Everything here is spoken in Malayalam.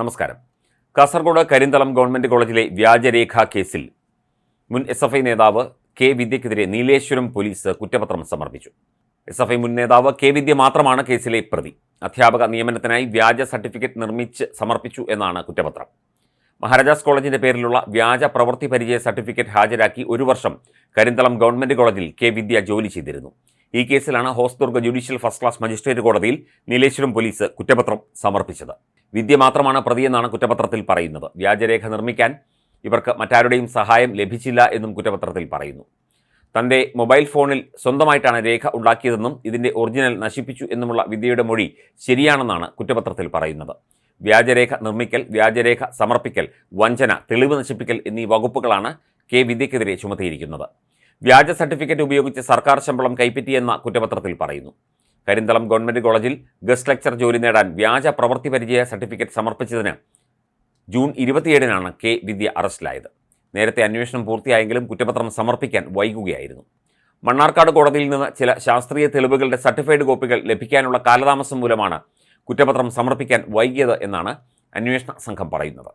നമസ്കാരം. കാസർഗോഡ് കരിന്തളം ഗവൺമെന്റ് കോളേജിലെ വ്യാജരേഖാ കേസിൽ മുൻ എസ് എഫ് ഐ നേതാവ് കെ വിദ്യക്കെതിരെ നീലേശ്വരം പോലീസ് കുറ്റപത്രം സമർപ്പിച്ചു. എസ് എഫ് ഐ മുൻ നേതാവ് കെ വിദ്യ മാത്രമാണ് കേസിലെ പ്രതി. അധ്യാപക നിയമനത്തിനായി വ്യാജ സർട്ടിഫിക്കറ്റ് നിർമ്മിച്ച് സമർപ്പിച്ചു എന്നാണ് കുറ്റപത്രം. മഹാരാജാസ് കോളേജിന്റെ പേരിലുള്ള വ്യാജ പ്രവൃത്തി പരിചയ സർട്ടിഫിക്കറ്റ് ഹാജരാക്കി ഒരു വർഷം കരിന്തളം ഗവൺമെന്റ് കോളേജിൽ കെ വിദ്യ ജോലി ചെയ്തിരുന്നു. ഈ കേസിലാണ് Hosdurg judicial first class magistrate കോടതിയിൽ നീലേശ്വരം പോലീസ് കുറ്റപത്രം സമർപ്പിച്ചത്. വിദ്യ മാത്രമാണ് പ്രതിയെന്നാണ് കുറ്റപത്രത്തിൽ പറയുന്നത്. വ്യാജരേഖ നിർമ്മിക്കാൻ ഇവർക്ക് മറ്റാരുടെയും സഹായം ലഭിച്ചില്ല എന്നും കുറ്റപത്രത്തിൽ പറയുന്നു. തന്റെ മൊബൈൽ ഫോണിൽ സ്വന്തമായിട്ടാണ് രേഖ ഉണ്ടാക്കിയതെന്നും ഇതിന്റെ ഒറിജിനൽ നശിപ്പിച്ചു എന്നുമുള്ള വിദ്യയുടെ മൊഴി ശരിയാണെന്നാണ് കുറ്റപത്രത്തിൽ പറയുന്നത്. വ്യാജരേഖ നിർമ്മിക്കൽ വ്യാജരേഖ സമർപ്പിക്കൽ വഞ്ചന തെളിവ് നശിപ്പിക്കൽ എന്നീ വകുപ്പുകളാണ് കെ വിദ്യക്കെതിരെ ചുമത്തിയിരിക്കുന്നത്. വ്യാജ സർട്ടിഫിക്കറ്റ് ഉപയോഗിച്ച് സർക്കാർ ശമ്പളം കൈപ്പറ്റിയെന്ന കുറ്റപത്രത്തിൽ പറയുന്നു. കരിന്തളം ഗവൺമെന്റ് കോളേജിൽ ഗസ്റ്റ് ലെക്ചർ ജോലി നേടാൻ വ്യാജ പ്രവൃത്തി പരിചയ സർട്ടിഫിക്കറ്റ് സമർപ്പിച്ചതിന് ജൂൺ ഇരുപത്തിയേഴിനാണ് കെ വിദ്യ അറസ്റ്റിലായത്. നേരത്തെ അന്വേഷണം പൂർത്തിയായെങ്കിലും കുറ്റപത്രം സമർപ്പിക്കാൻ വൈകുകയായിരുന്നു. മണ്ണാർക്കാട് കോടതിയിൽ നിന്ന് ചില ശാസ്ത്രീയ തെളിവുകളുടെ സർട്ടിഫൈഡ് കോപ്പികൾ ലഭിക്കാനുള്ള കാലതാമസം മൂലമാണ് കുറ്റപത്രം സമർപ്പിക്കാൻ വൈകിയത് എന്നാണ് അന്വേഷണ സംഘം പറയുന്നത്.